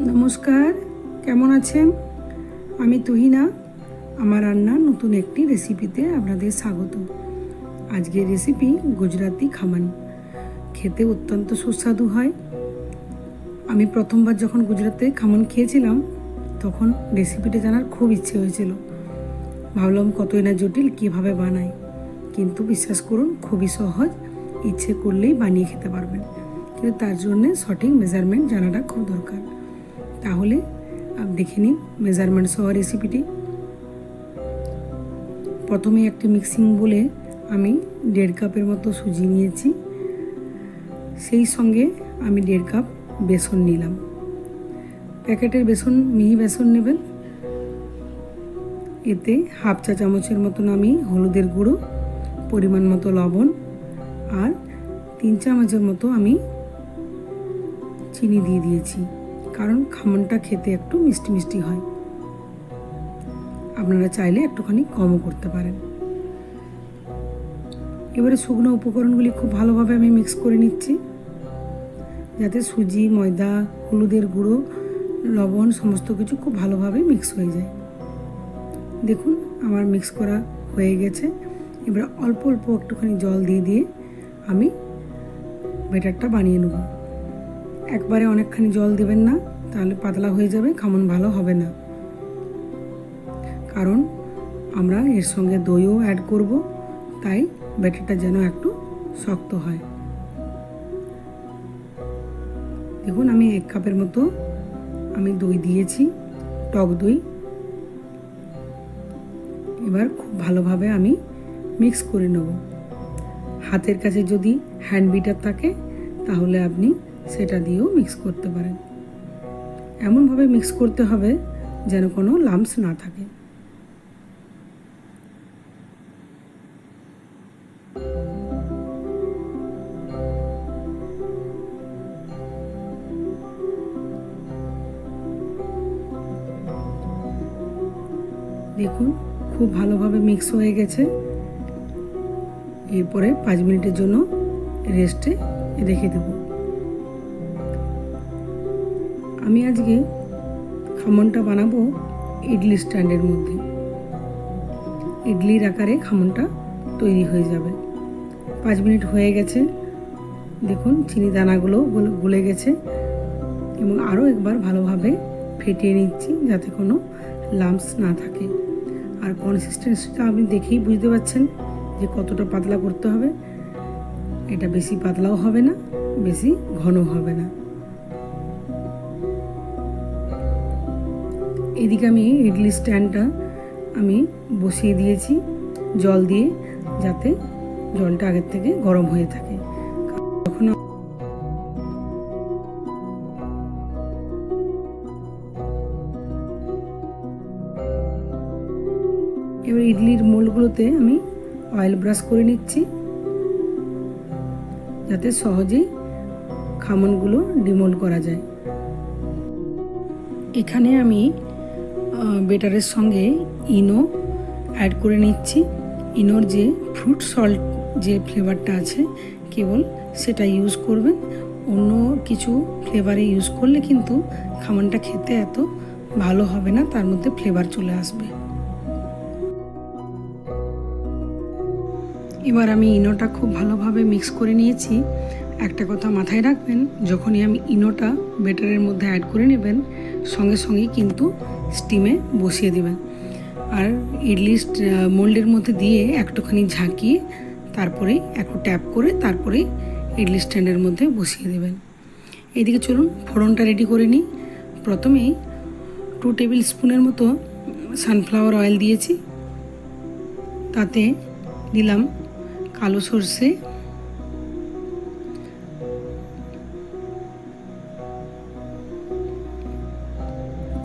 নমস্কার, কেমন আছেন? আমি তুহিনা, আমার রান্নার নতুন একটি রেসিপিতে আপনাদের স্বাগত। আজকের রেসিপি গুজরাতি খামান খেতে অত্যন্ত সুস্বাদু হয়। আমি প্রথমবার যখন গুজরাতে খামান খেয়েছিলাম, তখন রেসিপিটা জানার খুব ইচ্ছে হয়েছিল। ভাবলাম কতই না জটিল, কীভাবে বানাই? কিন্তু বিশ্বাস করুন, খুবই সহজ। ইচ্ছে করলেই বানিয়ে খেতে পারবেন। কিন্তু তার জন্যে সঠিক মেজারমেন্ট জানাটা খুব দরকার। তাহলে দেখে নিন মেজারমেন্ট সহ রেসিপিটি প্রথমে একটি মিক্সিং বলে আমি দেড় কাপের মতো সুজি নিয়েছি। সেই সঙ্গে আমি দেড় কাপ বেসন নিলাম। প্যাকেটের বেসন, মিহি বেসন নেবেন। এতে হাফ চা চামচের মতন আমি হলুদের গুঁড়ো, পরিমাণ মতো লবণ আর তিন চামচের মতো আমি চিনি দিয়ে দিয়েছি। কারণ খামনটা খেতে একটু মিষ্টি মিষ্টি হয়। আপনারা চাইলে একটুখানি কমও করতে পারেন। এবারে শুকনো উপকরণগুলি খুব ভালোভাবে আমি মিক্স করে নিচ্ছি। যাতে সুজি, ময়দা, হলুদের গুঁড়ো, লবণ সমস্ত কিছু খুব ভালোভাবে মিক্স হয়ে যায়। দেখুন, আমার মিক্স করা হয়ে গেছে। এবার অল্প অল্প একটুখানি জল দিয়ে দিয়ে আমি ব্যাটারটা বানিয়ে নেব। একবারে অনেকখানি জল দেবেন না, তাহলে পাতলা হয়ে যাবে, খামন ভালো হবে না। কারণ আমরা এর সঙ্গে দইও অ্যাড করব, তাই ব্যাটারটা যেন একটু শক্ত হয়। দেখুন, আমি এক কাপের মতো আমি দই দিয়েছি, টক দই। এবার খুব ভালোভাবে আমি মিক্স করে নেব। হাতের কাছে যদি হ্যান্ড বিটার থাকে, তাহলে আপনি সেটা দিয়েও মিক্স করতে পারেন এমনভাবে মিক্স করতে হবে যেন কোনো লাম্পস না থাকে। দেখুন, খুব ভালোভাবে মিক্স হয়ে গেছে। এরপরে পাঁচ মিনিটের জন্য রেস্টে রেখে দেব। আমি আজকে খামনটা বানাবো ইডলি স্ট্যান্ডের মধ্যে। ইডলির আকারে খামনটা তৈরি হয়ে যাবে। পাঁচ মিনিট হয়ে গেছে। দেখুন, চিনি দানাগুলো গলে- গেছে। এবং আরও একবার ভালোভাবে ফেটিয়ে নিচ্ছি যাতে কোনো লাম্পস না থাকে। আর কনসিস্টেন্সিটা আপনি দেখেই বুঝতে পারছেন যে কতটা পাতলা করতে হবে। এটা বেশি পাতলাও হবে না, বেশি ঘন হবে না। এদিকে আমি ইডলি স্ট্যান্ডটা আমি বসিয়ে দিয়েছি, জল দিয়ে, যাতে জলটা আগের থেকে গরম হয়ে থাকে। তখন এবার ইডলির মোলগুলোতে আমি অয়েল ব্রাশ করে নিচ্ছি, যাতে সহজেই খামনগুলো ডিমোল্ড করা যায়। এখানে আমি বেটারের সঙ্গে ইনো অ্যাড করে নিচ্ছি। ইনোর যে ফ্রুট সল্ট যে ফ্লেভারটা আছে, কেবল সেটা ইউজ করবেন। অন্য কিছু ফ্লেভারে ইউজ করলে কিন্তু খামানটা খেতে এত ভালো হবে না, তার মধ্যে ফ্লেভার চলে আসবে। এবার আমি ইনোটা খুব ভালোভাবে মিক্স করে নিয়েছি। একটা কথা মাথায় রাখবেন, যখনই আমি ইনোটা বেটারের মধ্যে অ্যাড করে নেবেন, সঙ্গে সঙ্গেই কিন্তু স্টিমে বসিয়ে দেবেন। আর ইডলি মোল্ডের মধ্যে দিয়ে একটুখানি ঝাঁকিয়ে তারপরেই একটু ট্যাপ করে তারপরেই ইডলি স্ট্যান্ডের মধ্যে বসিয়ে দেবেন। এদিকে চলুন, ফোড়নটা রেডি করে নিই। প্রথমেই টু টেবিল স্পুনের মতো সানফ্লাওয়ার অয়েল দিয়েছি। তাতে দিলাম কালো সর্ষে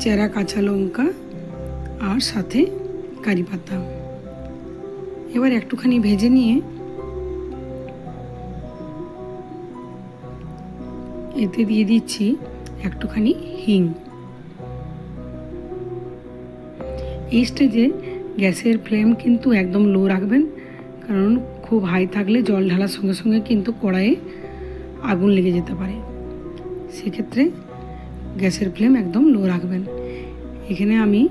চেরা কাঁচা লঙ্কা আর সাথে কারি পাতা। এবার একটুখানি ভেজে নিয়ে এতে দিয়ে দিচ্ছি একটুখানি হিং। এই স্টেজে গ্যাসের ফ্লেম কিন্তু একদম লো রাখবেন, কারণ খুব হাই থাকলে জল ঢালার সঙ্গে সঙ্গে কিন্তু কড়াইয়ে আগুন লেগে যেতে পারে। সেক্ষেত্রে গ্যাসের ফ্লেম একদম লো রাখবেন। এখানে আমি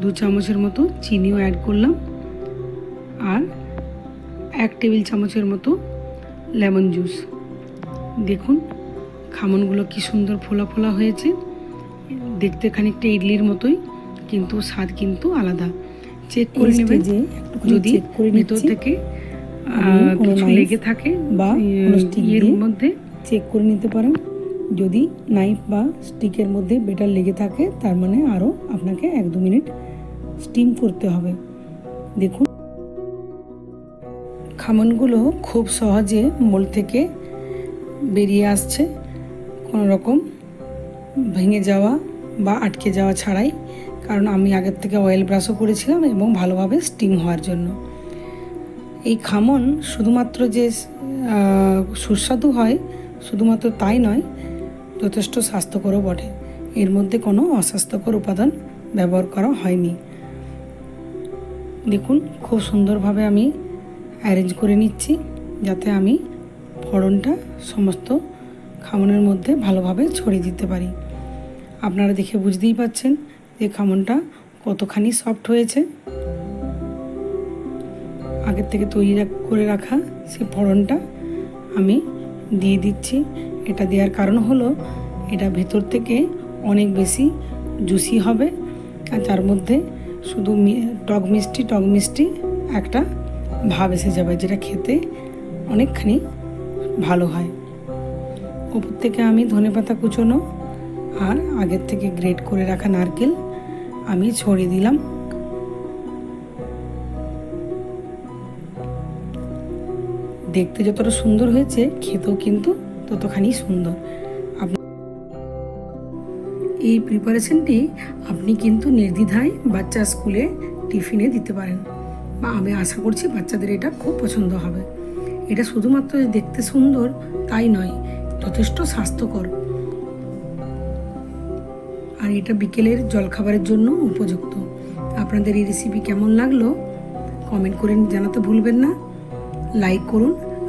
দু চামচের মতো চিনিও অ্যাড করলাম আর এক টেবিল চামচের মতো লেমন জুস দেখুন খামনগুলো কি সুন্দর ফোলা ফোলা হয়েছে। দেখতে খানিকটা ইডলির মতোই কিন্তু স্বাদ কিন্তু আলাদা। চেক করে নেবেন। stage যদি ভেতর থেকে কিছু লেগে থাকে বা stick ইয়ের মধ্যে চেক করে নিতে পারেন। যদি নাইফ বা স্টিকের মধ্যে বেটার লেগে থাকে, তার মানে আরও আপনাকে এক দু মিনিট স্টিম করতে হবে। দেখুন, খামনগুলো খুব সহজে মোল থেকে বেরিয়ে আসছে। কোনো রকম ভেঙে যাওয়া বা আটকে যাওয়া ছাড়াই, কারণ আমি আগের থেকে অয়েল ব্রাশও করেছিলাম এবং ভালোভাবে স্টিম হওয়ার জন্য। এই খামন শুধুমাত্র যে সুস্বাদু হয়, শুধুমাত্র তাই নয় যথেষ্ট স্বাস্থ্যকরও বটে। এর মধ্যে কোনো অস্বাস্থ্যকর উপাদান ব্যবহার করা হয়নি। দেখুন, খুব সুন্দরভাবে আমি অ্যারেঞ্জ করে নিচ্ছি যাতে আমি ফোড়নটা সমস্ত খামনের মধ্যে ভালোভাবে ছড়িয়ে দিতে পারি। আপনারা দেখে বুঝতেই পাচ্ছেন যে খামনটা কতখানি সফট হয়েছে। আগের থেকে তৈরি করে রাখা সেই ফোড়নটা আমি দিয়ে দিচ্ছি। এটা দেওয়ার কারণ হলো, এটা ভেতর থেকে অনেক বেশি জুসি হবে। আর তার মধ্যে শুধু টক মিষ্টি টক মিষ্টি একটা ভাব এসে যাবে, যেটা খেতে অনেকখানি ভালো হয়। উপর থেকে আমি ধনেপাতা কুচোনো আর আগের থেকে গ্রেট করে রাখা নারকেল আমি ছড়িয়ে দিলাম। দেখতে যতটা সুন্দর হয়েছে, খেতেও কিন্তু ততখানি সুন্দর। এই প্রিপারেশনটি আপনি কিন্তু নির্দ্বিধায় বাচ্চা স্কুলে টিফিনে দিতে পারেন। বা আমি আশা করছি বাচ্চাদের এটা খুব পছন্দ হবে। এটা শুধুমাত্র দেখতে সুন্দর, তাই নয়, যথেষ্ট স্বাস্থ্যকর। আর এটা বিকেলের জলখাবারের জন্য উপযুক্ত। আপনাদের এই রেসিপি কেমন লাগল? কমেন্ট করে জানাতে ভুলবেন না। লাইক করুন